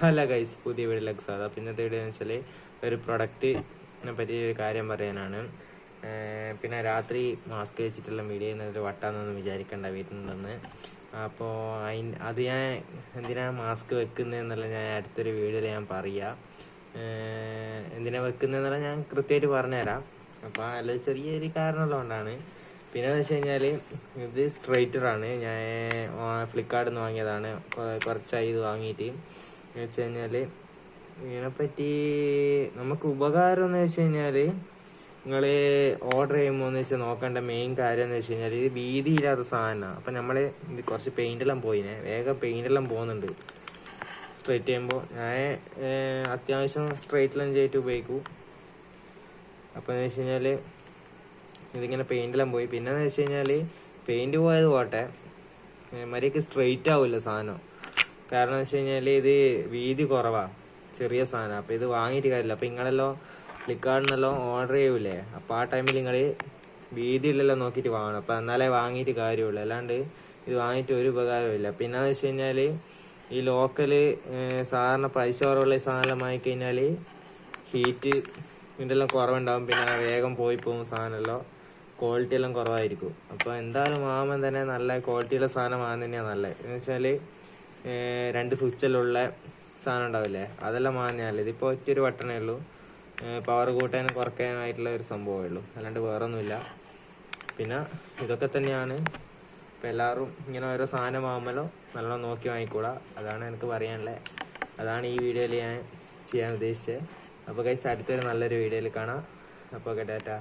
Hello guys പുതിയ വീഡിയോയിലേക്ക് സ്വാഗതം അപ്പോൾ ഇന്നത്തെ വീഡിയോ എന്ന് വെച്ചാൽ ഒരു പ്രൊഡക്റ്റിനെ പറ്റി ഒരു കാര്യം പറയാനാണ്. പിന്നെ രാത്രി മാസ്ക് വെച്ചിട്ടുള്ള മീഡിയ എന്നൊരു വട്ടാന്നൊന്നും വിചാരിക്കേണ്ട വീട്ടിൽ നിന്ന് അപ്പോൾ അതിന് അത് ഞാൻ എന്തിനാ മാസ്ക് വെക്കുന്നതെന്നുള്ള ഞാൻ അടുത്തൊരു വീഡിയോയിൽ ഞാൻ പറയാം. എന്തിനാ വെക്കുന്നതെന്നുള്ള ഞാൻ കൃത്യമായിട്ട് പറഞ്ഞുതരാം. അപ്പോൾ അല്ല ചെറിയൊരു കാരണമുള്ളതുകൊണ്ടാണ്. പിന്നെ എന്ന് വെച്ച് കഴിഞ്ഞാൽ ഇത് സ്ട്രൈറ്റർ ആണ്. ഞാൻ ഫ്ലിപ്കാർട്ടിൽ നിന്ന് വാങ്ങിയതാണ്. കുറച്ചായി ഇത് വാങ്ങിയിട്ട്. എന്ന് വെച്ച് കഴിഞ്ഞാൽ ഇതിനെപ്പറ്റി നമുക്ക് ഉപകാരം എന്ന് വെച്ച് കഴിഞ്ഞാൽ നിങ്ങൾ ഓർഡർ ചെയ്യുമ്പോൾ എന്ന് വെച്ചാൽ നോക്കേണ്ട മെയിൻ കാര്യം എന്ന് വെച്ച് കഴിഞ്ഞാൽ ഇത് വീതിയില്ലാത്ത സാധനമാണ് അപ്പം നമ്മൾ കുറച്ച് എല്ലാം പോയിനെ. വേഗം പെയിന്റ് എല്ലാം പോകുന്നുണ്ട് സ്ട്രൈറ്റ് ചെയ്യുമ്പോൾ ഞാൻ അത്യാവശ്യം സ്ട്രൈറ്റ് ലൈൻ ചെയ്തിട്ട് ഉപയോഗിക്കൂ. അപ്പോൾ എന്ന് വെച്ച് കഴിഞ്ഞാൽ ഇതിങ്ങനെ പെയിന്റെല്ലാം പോയി. പിന്നെ എന്ന് വെച്ച് കഴിഞ്ഞാൽ പെയിന്റ് പോയത് പോട്ടെ. മര്യാദയ്ക്ക് സ്ട്രെയിറ്റ് ആവില്ല സാധനം. കാരണം വെച്ച് കഴിഞ്ഞാൽ ഇത് വീതി കുറവാ ചെറിയ സാധനം. അപ്പോൾ ഇത് വാങ്ങിയിട്ട് കാര്യമില്ല. അപ്പോൾ നിങ്ങളെല്ലോ ഫ്ലിപ്കാർട്ടിനെല്ലാം ഓർഡർ ചെയ്യൂലേ? അപ്പോൾ ആ ടൈമിൽ നിങ്ങൾ വീതി ഉള്ളല്ലോ നോക്കിയിട്ട് വാങ്ങണം. അപ്പോൾ എന്നാലേ വാങ്ങിയിട്ട് കാര്യമുള്ളൂ. അല്ലാണ്ട് ഇത് വാങ്ങിയിട്ട് ഒരു ഉപകാരമില്ല പിന്നെ വെച്ച് കഴിഞ്ഞാൽ ഈ ലോക്കൽ സാധാരണ പൈസ കുറവുള്ള സാധനം വാങ്ങിക്കഴിഞ്ഞാൽ ഹീറ്റ് ഇതിന്റെല്ലാം കുറവുണ്ടാവും. പിന്നെ വേഗം പോയി പോകും സാധനമല്ലോ. ക്വാളിറ്റി എല്ലാം കുറവായിരിക്കും. അപ്പോൾ എന്തായാലും വാങ്ങുമ്പോൾ തന്നെ നല്ല ക്വാളിറ്റിയുള്ള സാധനം വാങ്ങുന്നത് തന്നെയാണ് നല്ലത്. എന്ന് വെച്ചാൽ രണ്ട് സ്വിച്ചെല്ലാം ഉള്ള സാധനം ഉണ്ടാവില്ലേ? അതെല്ലാം മാഞ്ഞാൽ ഇതിപ്പോൾ ഒറ്റൊരു ബട്ടണേ ഉള്ളൂ. പവർ കൂട്ടാനും കുറയ്ക്കാനായിട്ടുള്ള ഒരു സംഭവമേ ഉള്ളൂ. അല്ലാണ്ട് വേറൊന്നുമില്ല. പിന്നെ ഇതൊക്കെ തന്നെയാണ്. ഇപ്പം എല്ലാവരും ഇങ്ങനെ ഓരോ സാധനം വാങ്ങുമ്പോഴോ നല്ലോണം നോക്കി വാങ്ങിക്കൂടാ. അതാണ് എനിക്ക് പറയാനുള്ളത് അതാണ് ഈ വീഡിയോയിൽ ഞാൻ ചെയ്യാൻ ഉദ്ദേശിച്ചത്. അപ്പോൾ കൈസ് അടുത്തൊരു നല്ലൊരു വീഡിയോയിൽ കാണാം. അപ്പോൾ കേട്ടാ